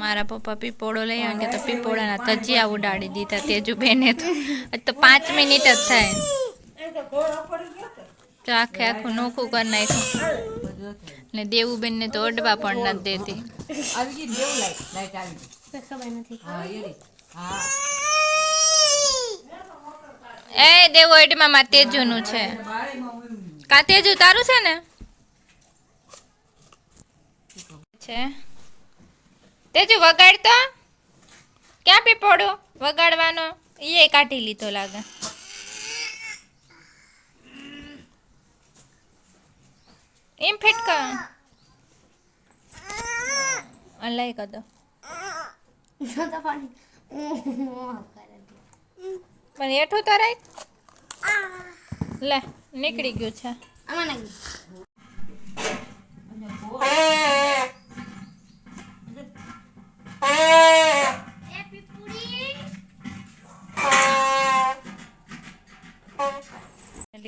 મારા પપ્પા પીપોળો લઈ આવે કે તો પીપોળાના તજિયા ઉડાડી દીધા તેજુ બેને તો તો પાંચ મિનિટ જ થાય. તો આખે આખું નોખું કરી નાખ્યું. ને દેવુબેનને તો અડવા પણ નથી દેતી. એ દેવું લાઈટ લાઈટ આવી ગઈ ખબર નથી. હા એ રી હા એ દેવો અડમાં માં તેજુનું છે. કા તેજુ તારું છે ને? છે. તેજુ વગાડ તો ક્યાં પીપોડો વગાડવાનો? એ કાઢી લીધો લાગે. એમ અલાઈ કર દો. ઊં કરે. પણ એઠું તો રાખ. લે નીકળી ગયું છે.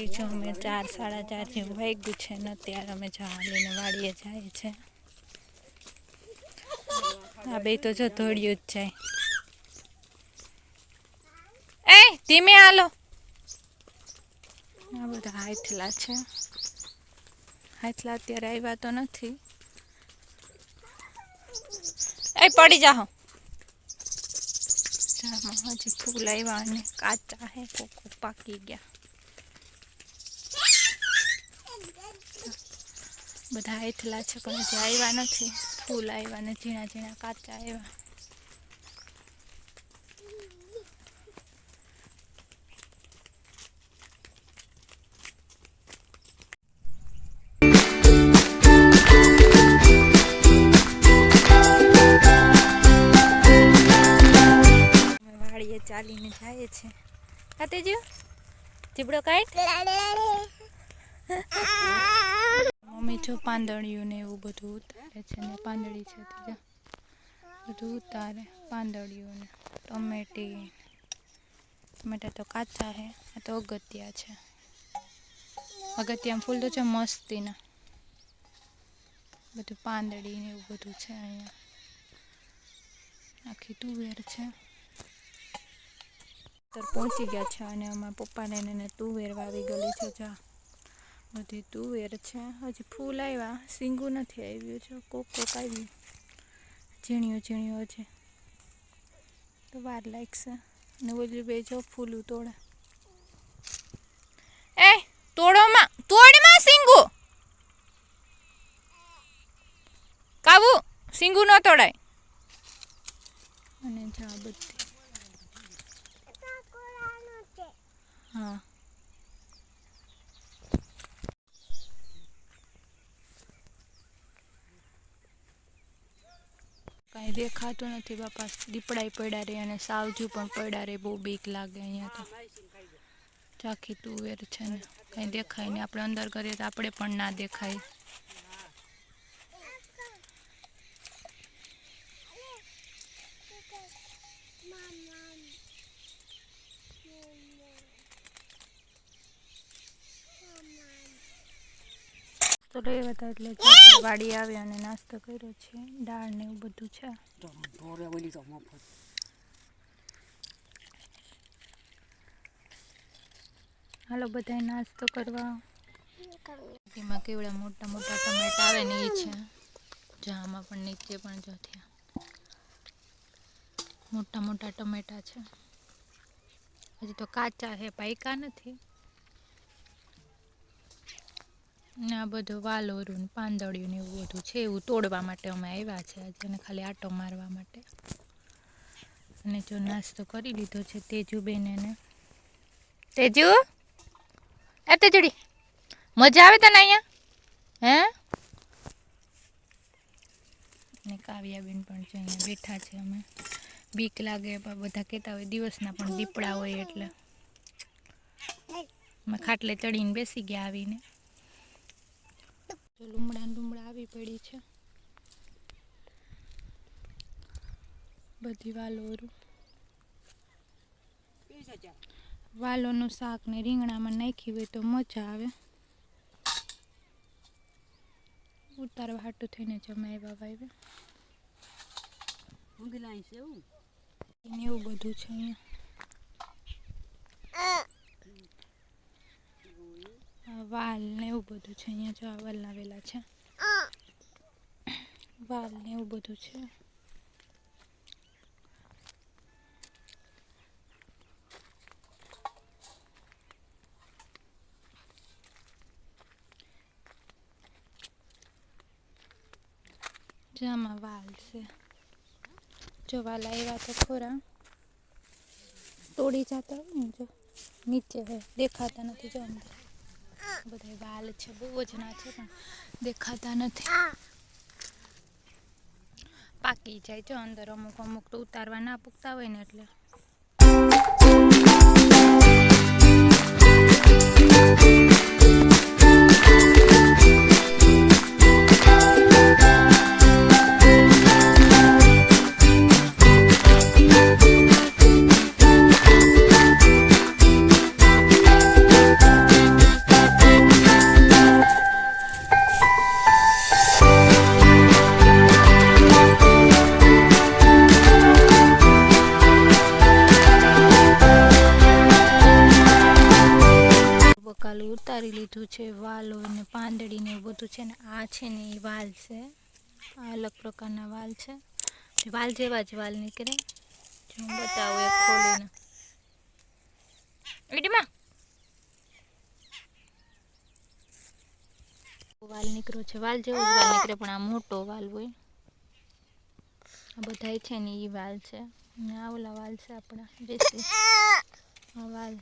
નાખી અમે ચાર, સાડા ચાર જેવું વાગ્યું છે ને અત્યારે અમે જવા લઈને વાડીએ જાય છે. આ બે તો જો ધોળ્યું જ જાય એ, ધીમે હાલો. આ બધા હાથલા છે. હાથલા અત્યારે આવ્યા તો નથી. એ, પડી જાઓ. હજી ફૂલ આવ્યા અને કાચા હે, કોકો પાકી ગયા. બધા એટલા છે પણ હજી આવ્યા નથી. ફૂલ આવ્યા ને ઝીણા ઝીણા કાચા આવ્યા ચાલીને જાય છે. ખાતે જો ચીબડો કાઢ. મમ્મી જો પાંદડિયું ને એવું બધું ઉતારે છે ને પાંદડી છે તે બધું ઉતારે પાંદડિયું ને ટમેટી ટમેટા તો કાચા છે આ તો અગત્યા છે. અગત્યામાં ફૂલ તો છે મસ્તીના બધું પાંદડી ને એવું બધું છે અહીંયા. આખી તુવેર છે. તો પહોંચી ગયા છે અને અમારા પપ્પાને એને તુવેર વાવી ગયેલી છે, જા. બધી તુવેર છે. હજી ફૂલ આવ્યા સિંગુ નથી આવ્યું છે કોક કોક આવ્યું ઝીણ્યું ઝીણ્યું છે. તો વાર લાગશે. ને ઓલી બે જો ફૂલું તોડે. એ, તોડોમાં. તોડમાં સિંગુ. કાવું સિંગુ ન તોડાય. અને જા બધી. હા કાંઈ દેખાતું નથી બાપા. દીપડાય પડ્યા રે અને સાવજી પણ પડ્યા રે. બહુ બીક લાગે અહીંયા તો. ચાખી તુવેર છે ને. કંઈ દેખાય નહીં. આપણે અંદર કરીએ તો આપણે પણ ના દેખાય. તો લેવા હતા એટલે વાડી આવી અને નાસ્તો કર્યો છે દાળ ને એવું બધું છે. હાલો બધાય નાસ્તો કરવા. એમાં કેવડા મોટા મોટા ટમેટા આવે ને એ છે. જામાં પણ નીચે પણ જો થયા. મોટા મોટા ટમેટા છે. હજી તો કાચા છે પાયકા નથી. ને આ બધું વાલોરું પાંદડિયું ને એવું બધું છે એવું તોડવા માટે અમે આવ્યા છે આજે અને ખાલી આટો મારવા માટે. અને જો નાસ્તો કરી લીધો છે તેજુબેન એને તેજુ? એ તેજડી મજા આવે તને અહીંયા? હે? ને કાવ્યાબેન પણ છે અહીંયા બેઠા છે અમે. બીક લાગે પણ બધા કહેતા હોય દિવસના પણ દીપડા હોય એટલે. અમે ખાટલે ચડીને બેસી ગયા આવીને. તો લુમડા ને આવી પડી છે. બધી વાલોરું વાલોનું શાક ને રીંગણામાં નાખી હોય તો મજા આવે. ઉતારવા હાટું થઈને જમાવ્યા ને એવું બધું છે અહીંયા. વાલ ને એવું બધું છે. અહીંયા જો આ વાલ લાવેલા છે. વાલ ને એવું બધું છે. જામાં વાલ છે. જો વાલ આવ્યા તો ખોરા. તોડી જતા હોય ને જો. નીચે દેખાતા નથી જો અંદર. બધા વાલ છે બહુ જ ના છે પણ દેખાતા નથી. પાકી જાય છે અંદર અમુક અમુક તો ઉતારવા ના પૂગતા હોય ને એટલે. પાંદડી ને એવું બધું છે ને આ છે ને એ વાલ છે. આ અલગ પ્રકારના વાલ છે. જે વાલ જેવા જ વાલ નીકળે. જો હું બતાવું એક ખોલીને. ઈડીમાં વાલ નીકળ્યો છે. વાલ જેવો જ વાલ નીકળે, પણ આ મોટો વાલ હોય. આ બધાય છે ને એ વાલ છે. ને આ ઓલા વાલ છે આપણા દેશી આ વાલ.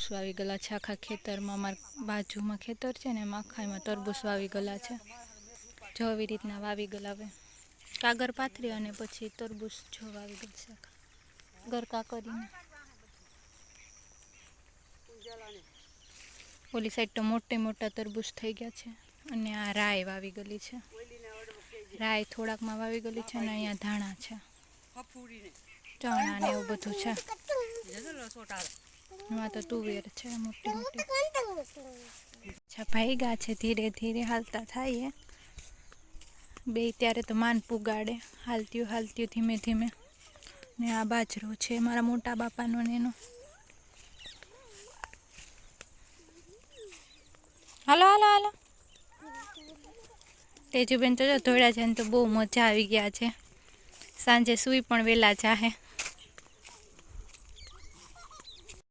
તરબૂચ વાવી ગયેલા છે. આખા ખેતરમાં અમારા બાજુમાં ખેતર છે ને એમાં આખા એમાં વાવી ગયેલા છે. જો આવી રીતના વાવી ગયેલા હવે કાગર પાથરી અને પછી તરબૂચ જો વાવી ગયેલ છે ગરકા કરીને ઓલી સાઈડ તો મોટે મોટા તરબૂચ થઈ ગયા છે. અને આ રાય વાવી ગયેલી છે. રાય થોડાકમાં વાવી ગયેલી છે અને અહીંયા ધાણા છે. ચણા ને એવું બધું છે. એમાં તો તુવેર છે મોટી મોટી. અચ્છા ભાઈગા છે ધીરે ધીરે હાલતા થાય બે ત્યારે તો માન પુગાડે હાલત્યું હાલત્યું ધીમે ધીમે. ને આ બાજરો છે મારા મોટા બાપાનો ને એનો. હાલો હાલો હાલો. તેજુબેન તો ધોળા છે ને તો બહુ મજા આવી ગયા છે. સાંજે સૂઈ પણ વહેલા જાહે.